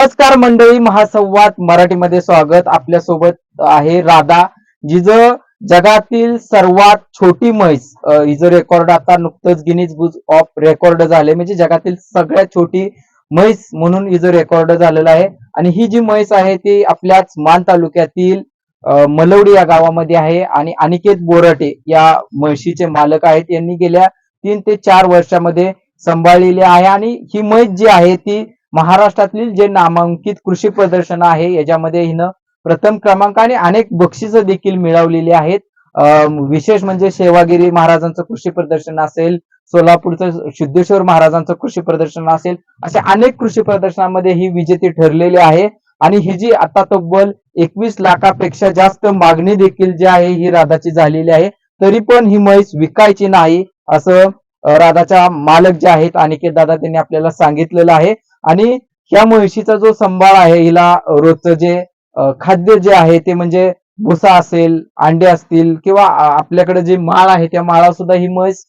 नमस्कार मंडळी महासंवाद मराठीमध्ये स्वागत. आपल्यासोबत आहे राधा जिज जगातील सर्वात छोटी म्हैस. अं, हिचं रेकॉर्ड आता नुकतंच गिनीज बुक ऑफ रेकॉर्ड झाले म्हणजे जगातील सगळ्यात छोटी म्हैस म्हणून हिचं रेकॉर्ड झालेलं आहे. आणि ही जी म्हैस आहे ती आपल्याच मान तालुक्यातील मलवडी या गावामध्ये आहे. आणि अनिकेत बोराटे या म्हशीचे मालक आहेत. यांनी गेल्या तीन ते चार वर्षामध्ये सांभाळलेली आहे. आणि ही म्हैस जी आहे ती महाराष्ट्रातील जे नामांकित कृषी प्रदर्शन आहे याच्यामध्ये हिनं प्रथम क्रमांकाने अनेक बक्षिस देखील मिळवलेली आहेत. विशेष म्हणजे सेवागिरी महाराजांचं कृषी प्रदर्शन असेल सोलापूरचं सिद्धेश्वर महाराजांचं कृषी प्रदर्शन असेल अशा अनेक कृषी प्रदर्शनामध्ये ही विजेती ठरलेली आहे. आणि ही जी आता तब्बल एकवीस लाखापेक्षा जास्त मागणी देखील जी आहे ही राधाची झालेली आहे. तरी पण ही म्हैस विकायची नाही असं राधाच्या मालक जे आहेत अनिकेत दादा त्यांनी आपल्याला सांगितलेलं आहे. आणि ह्या म्हशीचा जो सांभाळ आहे हिला रोजचं जे खाद्य जे आहे ते म्हणजे भुसा असेल अंडे असतील किंवा आपल्याकडे जे माळ आहे त्या माळा सुद्धा ही म्हैस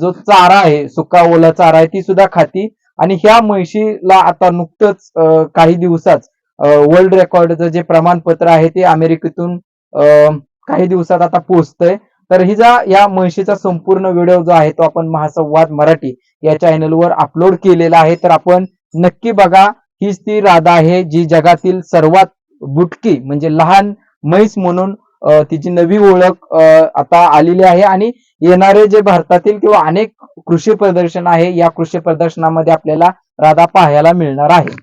जो चारा आहे सुका ओला चारा आहे ती सुद्धा खाती. आणि ह्या म्हशीला आता नुकतंच काही दिवसात वर्ल्ड रेकॉर्डचं जे प्रमाणपत्र आहे ते अमेरिकेतून काही दिवसात आता पोहोचतंय तर हिचा या म्हशीचा संपूर्ण व्हिडिओ जो आहे तो आपण महासंवाद मराठी या चॅनलवर अपलोड केलेला आहे. तर आपण नक्की बघा हीच ती राधा आहे जी जगातील सर्वात बुटकी म्हणजे लहान म्हैस म्हणून तिची नवी ओळख आता आलेली आहे. आणि येणारे जे भारतातील किंवा अनेक कृषी प्रदर्शन आहे या कृषी प्रदर्शनामध्ये आपल्याला राधा पाहायला मिळणार आहे.